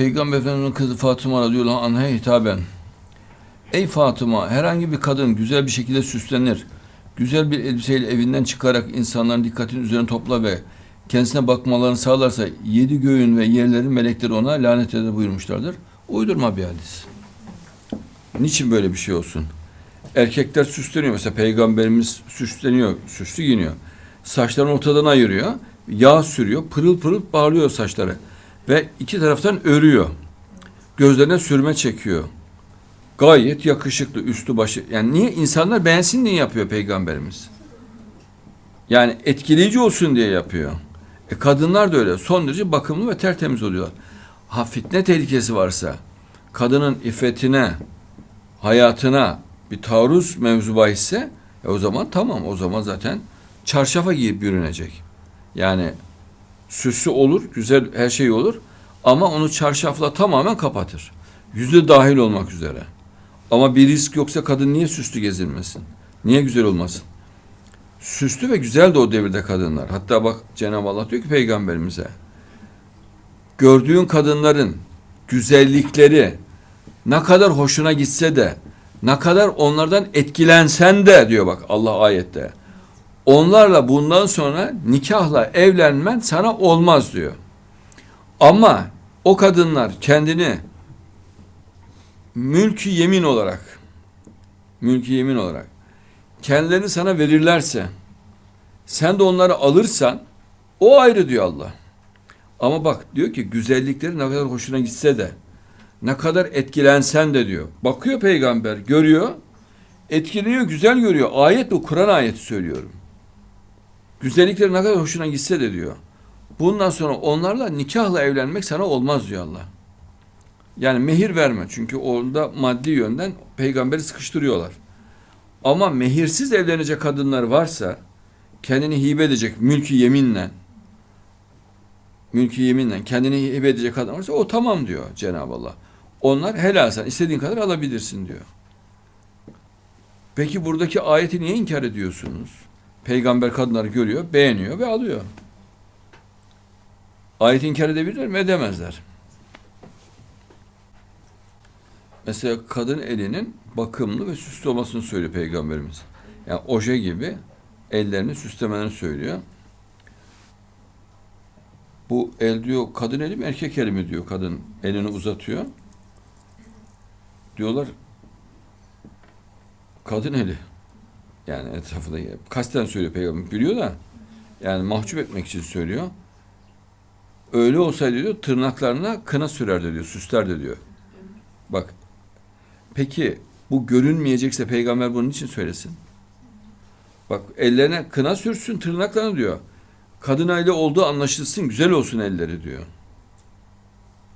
Peygamber Efendimiz'in kızı Fatıma radıyallahu anh'a hitaben. Ey Fatıma herhangi bir kadın güzel bir şekilde süslenir. Güzel bir elbiseyle evinden çıkarak insanların dikkatini üzerine topla ve kendisine bakmalarını sağlarsa yedi göğün ve yerlerin melekleri ona lanet eder buyurmuşlardır. Uydurma bir hadis. Niçin böyle bir şey olsun? Erkekler süsleniyor. Mesela peygamberimiz süsleniyor, süslü giyiniyor. Saçlarını ortadan ayırıyor. Yağ sürüyor. Pırıl pırıl bağlıyor saçları. Ve iki taraftan örüyor. Gözlerine sürme çekiyor. Gayet yakışıklı üstü başı. Yani niye? insanlar beğensin diye yapıyor peygamberimiz. Yani etkileyici olsun diye yapıyor. E kadınlar da öyle. Son derece bakımlı ve tertemiz oluyorlar. Ha fitne tehlikesi varsa kadının iffetine, hayatına bir taarruz mevzu bahisse e o zaman tamam o zaman zaten çarşafa giyip yürünecek. Yani süsü olur, güzel her şey olur ama onu çarşafla tamamen kapatır. Yüzü dahil olmak üzere. Ama bir risk yoksa kadın niye süslü gezilmesin? Niye güzel olmasın? Süslü ve güzel de o devirde kadınlar. Hatta bak Cenab-ı Allah diyor ki peygamberimize gördüğün kadınların güzellikleri ne kadar hoşuna gitse de ne kadar onlardan etkilensen de diyor bak Allah ayette. Onlarla bundan sonra nikahla evlenmen sana olmaz diyor. Ama o kadınlar kendini mülkü yemin olarak mülkü yemin olarak kendilerini sana verirlerse sen de onları alırsan o ayrı diyor Allah. Ama bak diyor ki güzellikleri ne kadar hoşuna gitse de ne kadar etkilensen de diyor. Bakıyor peygamber görüyor etkileniyor güzel görüyor. Ayet bu Kur'an ayeti söylüyorum. Güzellikleri ne kadar hoşuna gitse de diyor. Bundan sonra onlarla nikahla evlenmek sana olmaz diyor Allah. Yani mehir verme. Çünkü orada maddi yönden peygamberi sıkıştırıyorlar. Ama mehirsiz evlenecek kadınlar varsa kendini hibe edecek mülkü yeminle mülkü yeminle kendini hibe edecek kadın varsa o tamam diyor Cenab-ı Allah. Onlar helal sen istediğin kadar alabilirsin diyor. Peki buradaki ayeti niye inkar ediyorsunuz? Peygamber kadınları görüyor, beğeniyor ve alıyor. Ayeti inkar edebilirler mi? Edemezler. Mesela kadın elinin bakımlı ve süslü olmasını söylüyor Peygamberimiz. Yani oje gibi ellerini süslemelerini söylüyor. Bu el diyor kadın eli mi erkek eli mi diyor kadın elini uzatıyor. Diyorlar kadın eli. Yani etrafında kasten söylüyor peygamber biliyor da yani mahcup etmek için söylüyor. Öyle olsaydı diyor tırnaklarına kına sürerdi diyor, süslerdi diyor. Bak peki bu görünmeyecekse peygamber bunun için söylesin. Bak ellerine kına sürsün tırnaklarına diyor. Kadın aile olduğu anlaşılsın güzel olsun elleri diyor.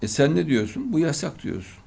E sen ne diyorsun? Bu yasak diyorsun.